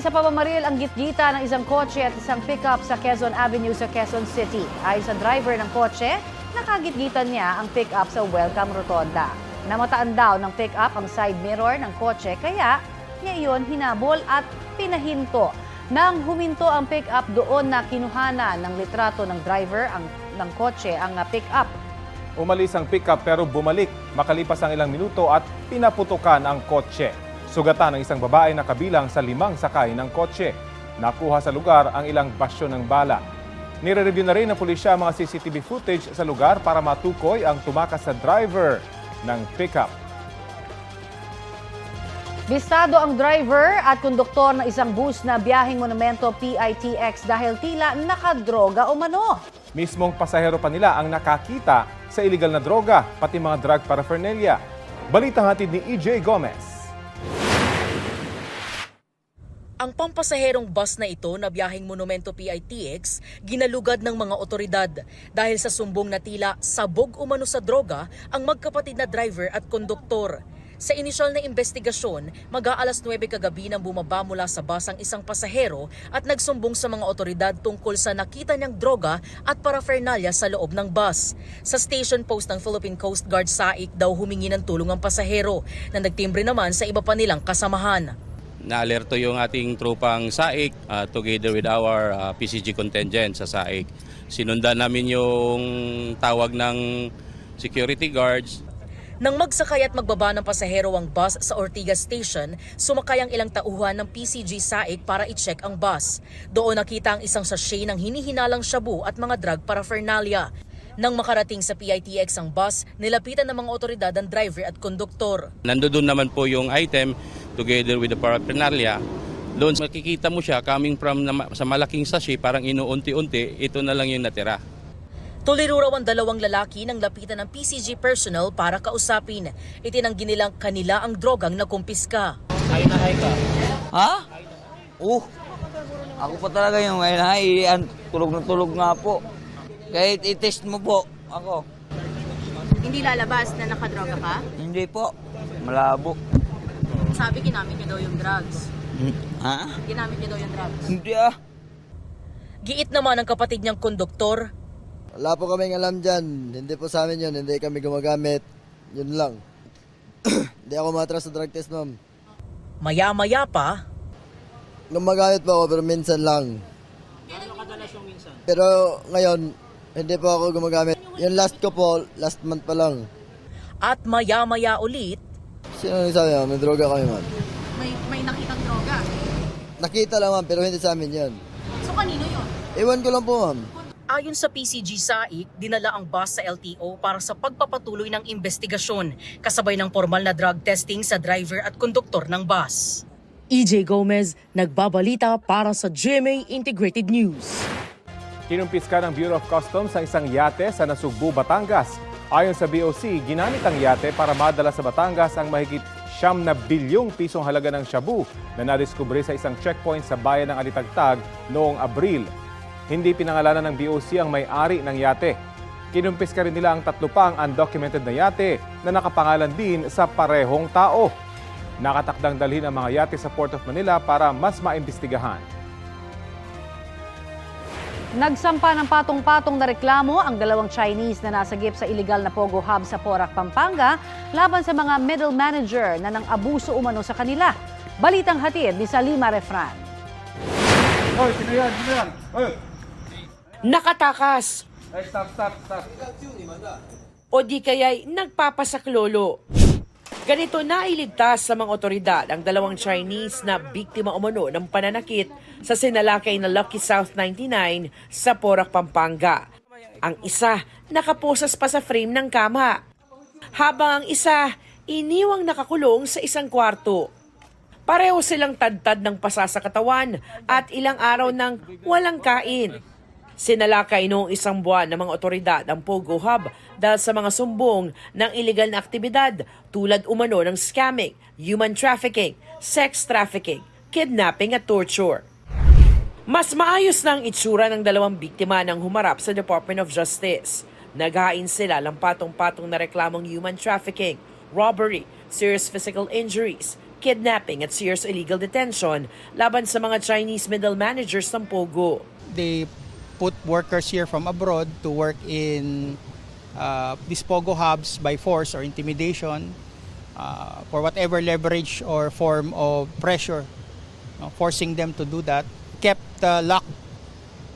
sa pamamaril ang gitgita ng isang kotse at isang pickup sa Quezon Avenue sa Quezon City. Ayon sa driver ng kotse, nakagitgitan niya ang pickup sa Welcome Rotonda. Namataan daw ng pickup ang side mirror ng kotse kaya niya iyon hinabol at pinahinto. Nang huminto ang pickup doon na kinuhana ng litrato ng driver ang, ng kotse ang pickup. Umalis ang pickup pero bumalik makalipas ang ilang minuto at pinaputukan ang kotse. Sugatan ng isang babae na kabilang sa limang sakay ng kotse. Nakuha sa lugar ang ilang basyo ng bala. Nire-review na rin ng pulisya ang mga CCTV footage sa lugar para matukoy ang tumakas sa driver ng pickup. Bistado ang driver at konduktor ng isang bus na biyaheng monumento PITX dahil tila nakadroga o mano. Mismong pasahero pa nila ang nakakita sa illegal na droga, pati mga drug paraphernalia. Balitang hatid ni EJ Gomez. Ang pampasaherong bus na ito na biyaheng Monumento PITX ginalugad ng mga otoridad dahil sa sumbong na tila sabog umano sa droga ang magkapatid na driver at konduktor. Sa inisyal na investigasyon, mag-aalas 9 kagabi nang bumaba mula sa bus ang isang pasahero at nagsumbong sa mga otoridad tungkol sa nakita niyang droga at paraphernalia sa loob ng bus. Sa station post ng Philippine Coast Guard SAIC daw humingi ng tulong ang pasahero na nagtimbre naman sa iba pa nilang kasamahan. Naalerto yung ating trupang SAIC uh, together with our uh, PCG contingent sa SAIC. Sinundan namin yung tawag ng security guards Nang magsakay at magbaba ng pasahero ang bus sa Ortigas Station, sumakay ang ilang tauhan ng PCG SAIC para i-check ang bus. Doon nakita ang isang sachet ng hinihinalang shabu at mga drug paraphernalia. Nang makarating sa PITX ang bus, nilapitan ng mga otoridad ang driver at konduktor. Nandoon naman po yung item together with the paraphernalia. Doon makikita mo siya coming from na, sa malaking sachet, parang inuunti-unti, ito na lang yung natira. Tuliro raw ang dalawang lalaki nang lapitan ng PCG personnel para kausapin. Itinanggi nilang kanila ang drogang nakumpiska. Ha? Oh, ako pa talaga yung ngayon ha, iyan, tulog na tulog nga po. Kahit i-test mo po, ako. Hindi lalabas na nakadroga ka? Hindi po, malabo. Sabi ginamit niya daw yung drugs. Hmm, Ha? Ginamit niya daw yung drugs. Hindi ah. Giit naman ang kapatid niyang konduktor, Wala po kaming alam dyan. Hindi po sa amin yun. Hindi kami gumagamit. Yun lang. Hindi ako matras sa drug test, ma'am. maya-maya pa, Gumagamit po ako pero minsan lang. Pero ngayon, hindi po ako gumagamit. Yung last ko po, last month pa lang. at maya-maya ulit, Sino nagsabi, ma'am? May droga kami, ma'am. May, may nakitang droga. Nakita lang, ma'am, pero hindi sa amin yun. So kanino yun? Iwan ko lang po, ma'am. Ayon sa PCG SAIC, dinala ang bus sa LTO para sa pagpapatuloy ng investigasyon, kasabay ng formal na drug testing sa driver at konduktor ng bus. EJ Gomez, nagbabalita para sa GMA Integrated News. Kinumpiska ng Bureau of Customs ang isang yate sa Nasugbu, Batangas. Ayon sa BOC, ginamit ang yate para madala sa Batangas ang mahigit siyam na bilyong pisong halaga ng shabu na nadiskubre sa isang checkpoint sa bayan ng Alitagtag noong Abril. Hindi pinangalanan ng BOC ang may-ari ng yate. Kinumpiska rin nila ang tatlo pang undocumented na yate na nakapangalan din sa parehong tao. Nakatakdang dalhin ang mga yate sa Port of Manila para mas maimbestigahan. Nagsampa ng patong-patong na reklamo ang dalawang Chinese na nasagip sa illegal na Pogo Hub sa Porac, Pampanga laban sa mga middle manager na nang abuso umano sa kanila. Balitang hatid ni Salima Refran. nakatakas o di kaya'y nagpapasaklolo. Ganito na iligtas sa mga otoridad ang dalawang Chinese na biktima umano ng pananakit sa sinalakay na Lucky South 99 sa Porac, Pampanga. Ang isa nakaposas pa sa frame ng kama, habang ang isa iniwang nakakulong sa isang kwarto. Pareho silang tadtad ng pasa sa katawan at ilang araw ng walang kain. Sinalakay noong isang buwan ng mga otoridad ang Pogo Hub dahil sa mga sumbong ng illegal na aktibidad tulad umano ng scamming, human trafficking, sex trafficking, kidnapping at torture. Mas maayos na ang itsura ng dalawang biktima nang humarap sa Department of Justice. Naghain sila ng patong-patong na reklamong human trafficking, robbery, serious physical injuries, kidnapping at Sears illegal detention laban sa mga Chinese middle managers ng Pogo. they put workers here from abroad to work in uh, these pogo hubs by force or intimidation uh, for whatever leverage or form of pressure, no, forcing them to do that. Kept uh, locked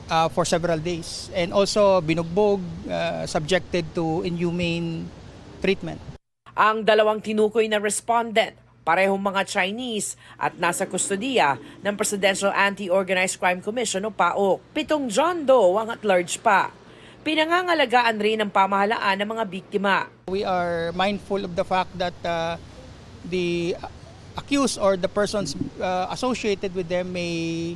uh, for several days and also binugbog, uh, subjected to inhumane treatment. Ang dalawang tinukoy na respondent, parehong mga Chinese at nasa kustodiya ng Presidential Anti-Organized Crime Commission o PAOK. Pitong John Doe ang at large pa. Pinangangalagaan rin ng pamahalaan ng mga biktima. We are mindful of the fact that uh, the accused or the persons uh, associated with them may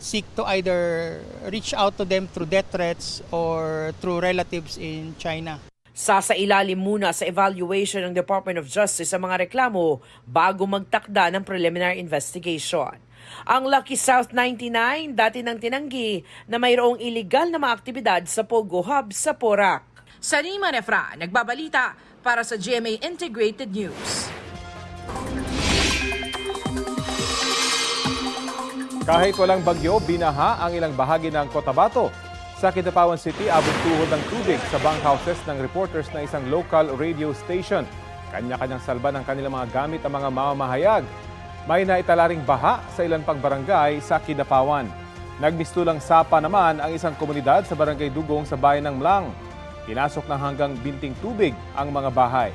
seek to either reach out to them through death threats or through relatives in China. Sasailalim muna sa evaluation ng Department of Justice sa mga reklamo bago magtakda ng preliminary investigation. Ang Lucky South 99 dati nang tinanggi na mayroong iligal na mga aktibidad sa Pogo Hub sa Porac. Sanima Refra, nagbabalita para sa GMA Integrated News. Kahit walang bagyo, binaha ang ilang bahagi ng Cotabato. Sa Kidapawan City, abot tuhod ng tubig sa bunkhouses ng reporters ng isang local radio station. Kanya-kanyang salba ng kanilang mga gamit ang mga mamamahayag. May naitala ring baha sa ilan pang barangay sa Kidapawan. Nagmistulang sapa naman ang isang komunidad sa barangay Dugong sa bayan ng Mlang. Pinasok ng hanggang binting tubig ang mga bahay.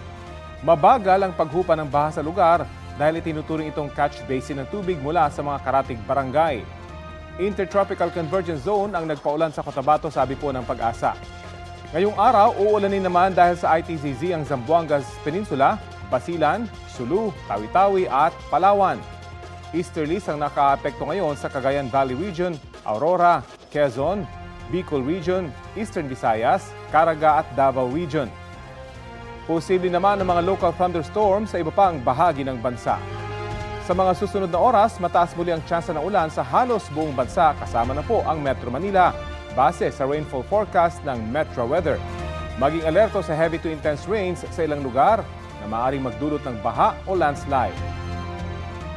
Mabagal ang paghupa ng baha sa lugar dahil itinuturing itong catch basin ng tubig mula sa mga karatig barangay. Intertropical Convergence Zone ang nagpaulan sa Cotabato sabi po ng pag-asa. Ngayong araw, uulanin naman dahil sa ITZZ ang Zamboangas Peninsula, Basilan, Sulu, Tawi-Tawi at Palawan. Easterlies ang nakaapekto ngayon sa Cagayan Valley Region, Aurora, Quezon, Bicol Region, Eastern Visayas, Caraga at Davao Region. Posible naman ang mga local thunderstorms sa iba pang bahagi ng bansa. Sa mga susunod na oras, mataas muli ang tsansa ng ulan sa halos buong bansa kasama na po ang Metro Manila base sa rainfall forecast ng Metro Weather. Maging alerto sa heavy to intense rains sa ilang lugar na maaaring magdulot ng baha o landslide.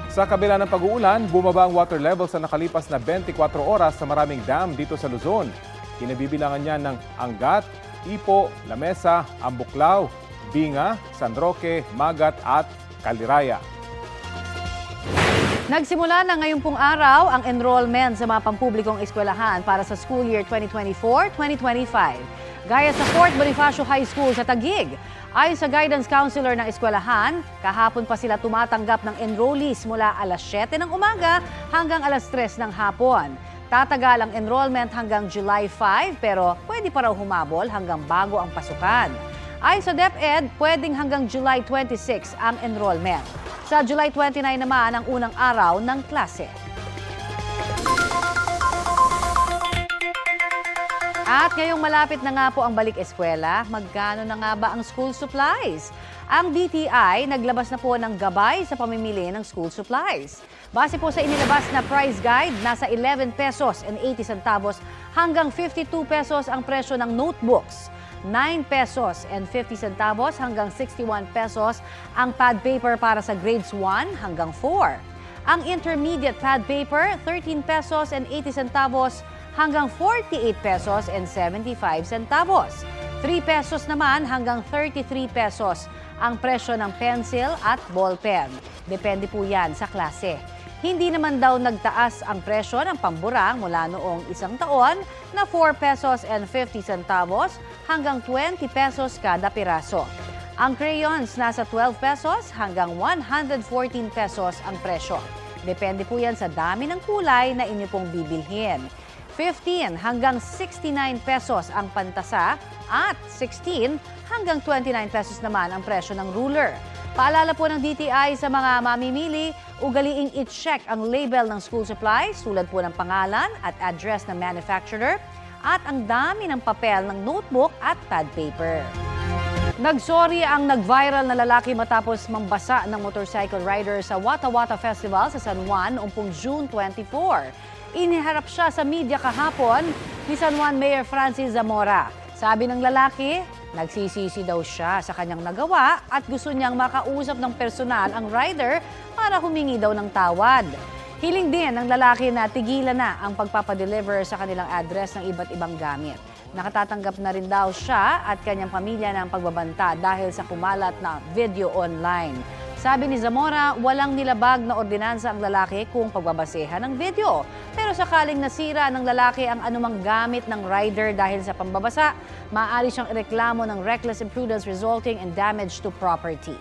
Sa kabila ng pag-uulan, bumaba ang water level sa nakalipas na 24 oras sa maraming dam dito sa Luzon. Kinabibilangan niya ng Angat, Ipo, Lamesa, Ambuklaw, Binga, San Roque, Magat at Caliraya. Nagsimula na ngayong pong araw ang enrollment sa mga pampublikong eskwelahan para sa school year 2024-2025. Gaya sa Fort Bonifacio High School sa Taguig. Ayon sa guidance counselor ng eskwelahan, kahapon pa sila tumatanggap ng enrollees mula alas 7 ng umaga hanggang alas 3 ng hapon. Tatagal ang enrollment hanggang July 5 pero pwede pa raw humabol hanggang bago ang pasukan. Ayon sa DepEd, pwedeng hanggang July 26 ang enrollment. Sa July 29 naman ang unang araw ng klase. At ngayong malapit na nga po ang balik eskwela, magkano na nga ba ang school supplies? Ang DTI naglabas na po ng gabay sa pamimili ng school supplies. Base po sa inilabas na price guide, nasa 11 pesos and 80 centavos hanggang 52 pesos ang presyo ng notebooks. 9 pesos and 50 centavos hanggang 61 pesos ang pad paper para sa grades 1 hanggang 4. Ang intermediate pad paper, 13 pesos and 80 centavos hanggang 48 pesos and 75 centavos. 3 pesos naman hanggang 33 pesos ang presyo ng pencil at ballpen. Depende po yan sa klase. Hindi naman daw nagtaas ang presyo ng pamburang mula noong isang taon na 4 pesos and 50 centavos hanggang 20 pesos kada piraso. Ang crayons nasa 12 pesos hanggang 114 pesos ang presyo. Depende po yan sa dami ng kulay na inyo pong bibilhin. 15 hanggang 69 pesos ang pantasa at 16 hanggang 29 pesos naman ang presyo ng ruler. Paalala po ng DTI sa mga mamimili, ugaliing i-check ang label ng school supplies tulad po ng pangalan at address ng manufacturer at ang dami ng papel ng notebook at pad paper. Nagsorry ang nag-viral na lalaki matapos mambasa ng motorcycle rider sa Wata Wata Festival sa San Juan noong June 24. Iniharap siya sa media kahapon ni San Juan Mayor Francis Zamora. Sabi ng lalaki, Nagsisisi daw siya sa kanyang nagawa at gusto niyang makausap ng personal ang rider para humingi daw ng tawad. Hiling din ng lalaki na tigilan na ang pagpapadeliver sa kanilang address ng iba't ibang gamit. Nakatatanggap na rin daw siya at kanyang pamilya ng pagbabanta dahil sa kumalat na video online. Sabi ni Zamora, walang nilabag na ordinansa ang lalaki kung pagbabasehan ng video. Pero sakaling nasira ng lalaki ang anumang gamit ng rider dahil sa pambabasa, maaari siyang ireklamo ng reckless imprudence resulting in damage to property.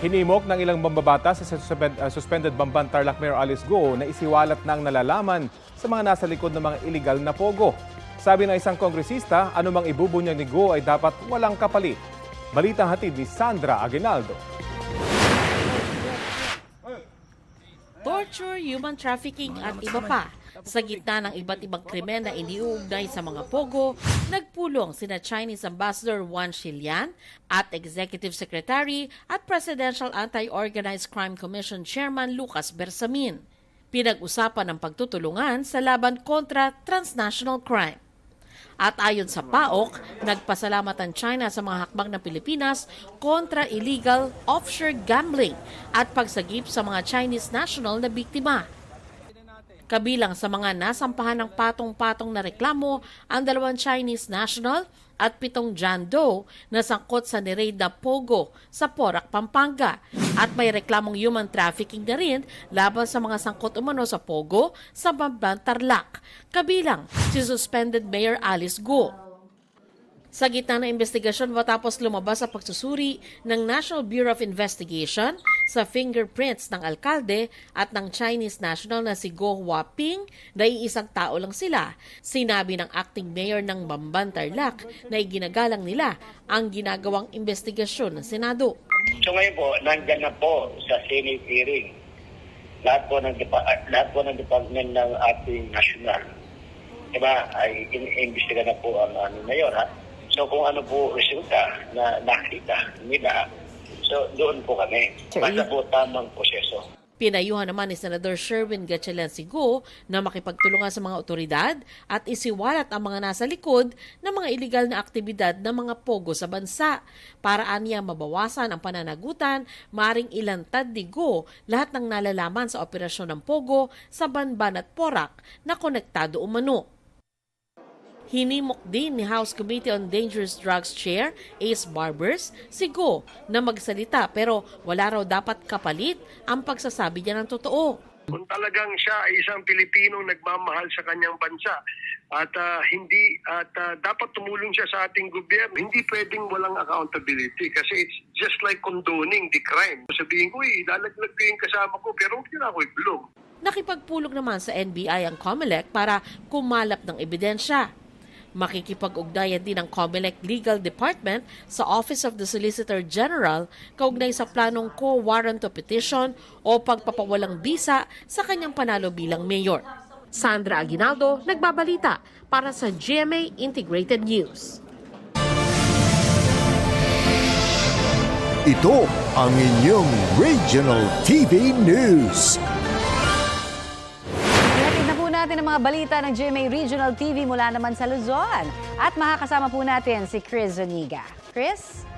Hinimok ng ilang bambabata sa uh, suspended Bamban Tarlac Mayor Alice Go na isiwalat ng nalalaman sa mga nasa likod ng mga illegal na pogo. Sabi ng isang kongresista, anumang ibubunyag ni Go ay dapat walang kapalit. Balitang hatid ni Sandra Aguinaldo. torture, human trafficking at iba pa. Sa gitna ng iba't ibang krimen na iniuugnay sa mga pogo, nagpulong sina Chinese Ambassador Wan Shilian at Executive Secretary at Presidential Anti-Organized Crime Commission Chairman Lucas Bersamin. Pinag-usapan ang pagtutulungan sa laban kontra transnational crime. At ayon sa PAOK, nagpasalamat ang China sa mga hakbang ng Pilipinas kontra illegal offshore gambling at pagsagip sa mga Chinese national na biktima. Kabilang sa mga nasampahan ng patong-patong na reklamo ang dalawang Chinese national at pitong John Doe na sangkot sa niraid na Pogo sa Porac, Pampanga. At may reklamong human trafficking na rin laban sa mga sangkot umano sa Pogo sa Bamban, Tarlac. Kabilang si suspended Mayor Alice Go. Sa gitna ng investigasyon matapos lumabas sa pagsusuri ng National Bureau of Investigation sa fingerprints ng alkalde at ng Chinese national na si Go Huaping na iisang tao lang sila, sinabi ng acting mayor ng Bamban Tarlac na iginagalang nila ang ginagawang investigasyon ng Senado. So ngayon po, nandyan na po sa Senate hearing lahat po ng, depa- lahat po ng department ng ating national. Diba, ay in-investiga na po ang ano na yun, ha? So kung ano po resulta na nakita nila, so doon po kami. Sir, Basta po tamang proseso. Pinayuhan naman ni Senador Sherwin Gatchalian Go na makipagtulungan sa mga otoridad at isiwalat ang mga nasa likod ng mga iligal na aktibidad ng mga pogo sa bansa. Para aniya mabawasan ang pananagutan, maring ilantad ni Go lahat ng nalalaman sa operasyon ng pogo sa Banban at Porac na konektado umano. Hinimok din ni House Committee on Dangerous Drugs Chair Ace Barbers si Go na magsalita pero wala raw dapat kapalit ang pagsasabi niya ng totoo. Kung talagang siya ay isang Pilipinong nagmamahal sa kanyang bansa at ah, hindi at ah, dapat tumulong siya sa ating gobyerno, hindi pwedeng walang accountability kasi it's just like condoning the crime. Sabihin ko, eh, lalaglag ko yung kasama ko pero huwag na ako ikulong. Nakipagpulong naman sa NBI ang COMELEC para kumalap ng ebidensya. Makikipag-ugnayan din ang COMELEC Legal Department sa Office of the Solicitor General kaugnay sa planong co-warrant of petition o pagpapawalang bisa sa kanyang panalo bilang mayor. Sandra Aguinaldo, nagbabalita para sa GMA Integrated News. Ito ang inyong Regional TV News. Mga balita ng GMA Regional TV mula naman sa Luzon. At makakasama po natin si Chris Zuniga. Chris?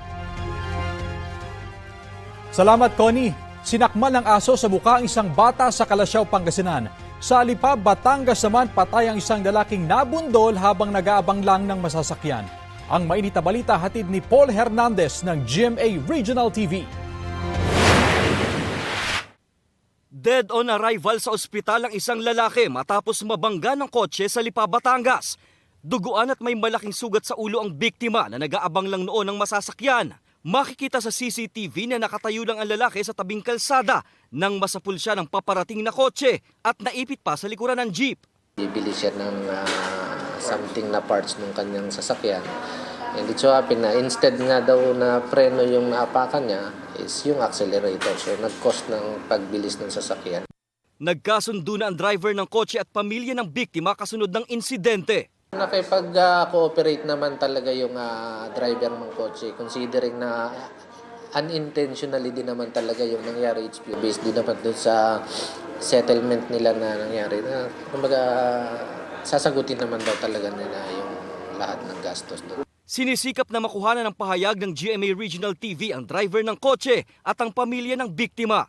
Salamat, Connie. Sinakmal ng aso sa mukha ang isang bata sa Kalasyaw, Pangasinan. Sa Alipab, Batangas naman patay ang isang lalaking nabundol habang nag-aabang lang ng masasakyan. Ang mainit na balita hatid ni Paul Hernandez ng GMA Regional TV. Dead on arrival sa ospital ang isang lalaki matapos mabangga ng kotse sa Lipa, Batangas. Duguan at may malaking sugat sa ulo ang biktima na nag-aabang lang noon ng masasakyan. Makikita sa CCTV na nakatayo lang ang lalaki sa tabing kalsada nang masapul siya ng paparating na kotse at naipit pa sa likuran ng jeep. Bibili siya ng ah, something na parts ng kanyang sasakyan. And it so happen na instead nga daw na preno yung naapakan niya is yung accelerator. So nag-cost ng pagbilis ng sasakyan. Nagkasundo na ang driver ng kotse at pamilya ng biktima kasunod ng insidente. Nakipag-cooperate naman talaga yung ah, driver ng kotse considering na unintentionally din naman talaga yung nangyari. It's based din naman dun sa settlement nila na nangyari. Na, kumbaga, sasagutin naman daw talaga nila yung lahat ng gastos doon. Sinisikap na makuhanan ng pahayag ng GMA Regional TV ang driver ng kotse at ang pamilya ng biktima.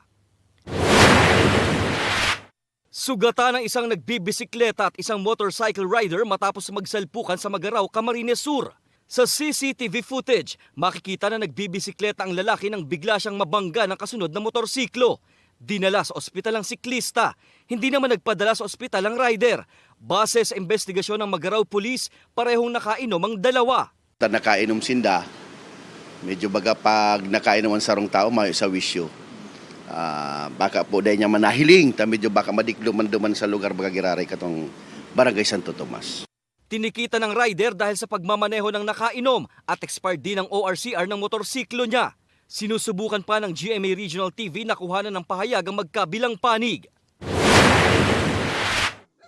Sugata ng isang nagbibisikleta at isang motorcycle rider matapos magsalpukan sa Magaraw, Camarines Sur. Sa CCTV footage, makikita na nagbibisikleta ang lalaki nang bigla siyang mabangga ng kasunod na motorsiklo. Dinala sa ospital ang siklista. Hindi naman nagpadala sa ospital ang rider. Base sa investigasyon ng Magaraw Police, parehong nakainom ang dalawa. Ta nakainom sinda, medyo baga pag nakainom ang sarong tao, may sa wisyo. Ah, baka po dahil niya manahiling, ta medyo baka madikluman-duman sa lugar baga giraray katong Barangay Santo Tomas. Tinikita ng rider dahil sa pagmamaneho ng nakainom at expired din ang ORCR ng motorsiklo niya. Sinusubukan pa ng GMA Regional TV na kuhanan ng pahayag ang magkabilang panig.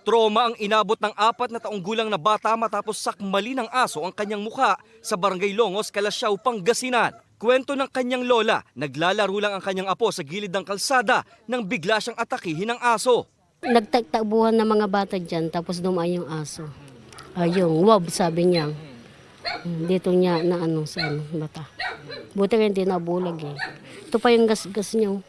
Trauma ang inabot ng apat na taong gulang na bata matapos sakmali ng aso ang kanyang mukha sa Barangay Longos, Kalasyaw, Pangasinan. Kwento ng kanyang lola, naglalaro lang ang kanyang apo sa gilid ng kalsada nang bigla siyang atakihin ng aso. Nagtagtabuhan ng mga bata dyan, tapos dumaan yung aso. Ayun, wab, sabi niya. Dito niya na ano sa ano, bata. Buti rin hindi nabulag eh. Ito pa yung gas-gas niyo.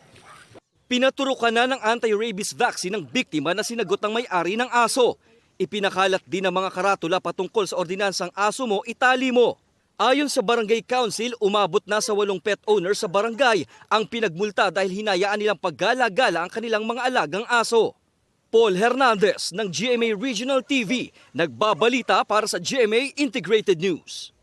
Pinaturukan na ng anti-rabies vaccine ng biktima na sinagot ng may-ari ng aso. Ipinakalat din ng mga karatula patungkol sa ordinansang aso mo, itali mo. Ayon sa Barangay Council, umabot na sa walong pet owner sa barangay ang pinagmulta dahil hinayaan nilang paggala-gala ang kanilang mga alagang aso. Paul Hernandez ng GMA Regional TV, nagbabalita para sa GMA Integrated News.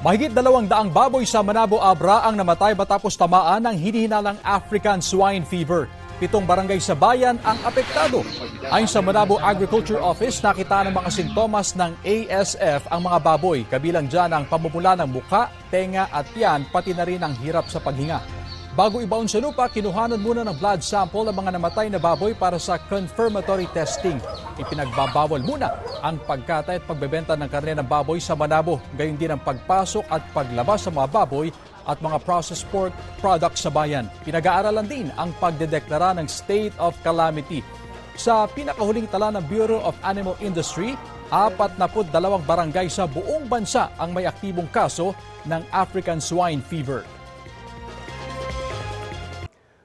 Mahigit dalawang daang baboy sa Manabo Abra ang namatay matapos tamaan ng hinihinalang African swine fever. Pitong barangay sa bayan ang apektado. Ayon sa Manabo Agriculture Office, nakita ng mga sintomas ng ASF ang mga baboy. Kabilang dyan ang pamumula ng muka, tenga at tiyan, pati na rin ang hirap sa paghinga. Bago ibaon sa lupa, kinuhanan muna ng blood sample ang mga namatay na baboy para sa confirmatory testing. Ipinagbabawal muna ang pagkatay at pagbebenta ng karne ng baboy sa Manabo, gayon din ang pagpasok at paglabas sa mga baboy at mga processed pork products sa bayan. Pinag-aaralan din ang pagdedeklara ng state of calamity. Sa pinakahuling tala ng Bureau of Animal Industry, 42 barangay sa buong bansa ang may aktibong kaso ng African swine fever.